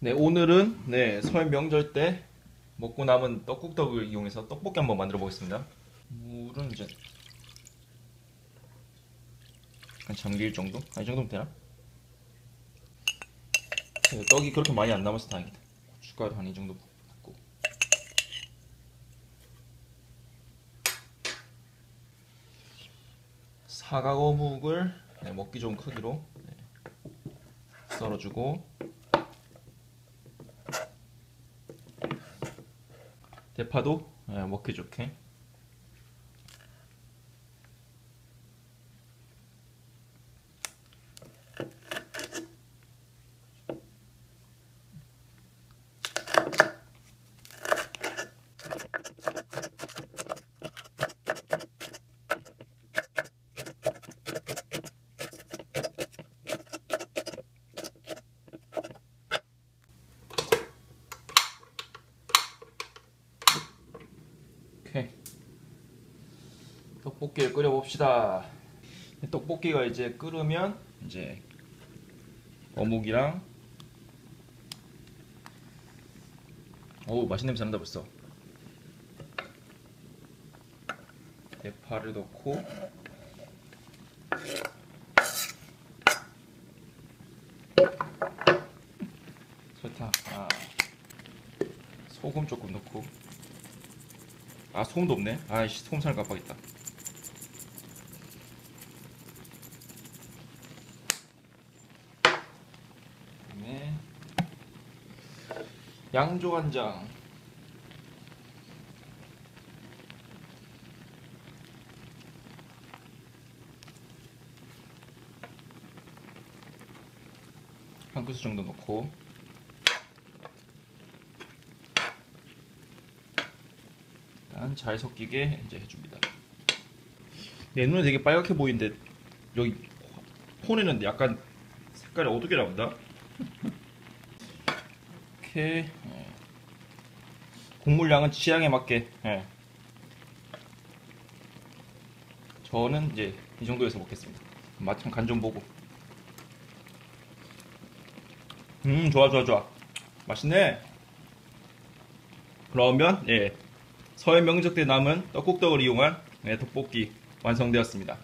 네, 오늘은 네, 설 명절 때 먹고 남은 떡국떡을 이용해서 떡볶이 한번 만들어 보겠습니다. 물은 이제 한 잠길 정도? 아, 이 정도면 되나? 네, 떡이 그렇게 많이 안 남아서 다행이다. 고춧가루 한 이 정도 붓고. 사과 어묵을 네, 먹기 좋은 크기로 네, 썰어주고 대파도 네, 먹기 좋게 오케이. 떡볶이를 끓여 봅시다. 떡볶이가 이제 끓으면 이제 어묵이랑 어우 맛있는 냄새 난다 벌써. 대파를 넣고 설탕, 아, 소금 조금 넣고 아 소금도 없네. 아이씨 살 깜빡했다. 그다음에 양조간장. 한 큰술 정도 넣고 일단 잘 섞이게 이제 해줍니다. 내 눈에 되게 빨갛게 보이는데 여기 폰에는 약간 색깔이 어둡게 나온다. 이렇게 예. 국물 양은 취향에 맞게. 예. 저는 이제 이 정도에서 먹겠습니다. 맛좀 간좀 보고. 음 좋아 좋아 좋아. 맛있네. 그러면 예. 설 명절 때 남은 떡국떡을 이용한 네, 떡볶이 완성되었습니다.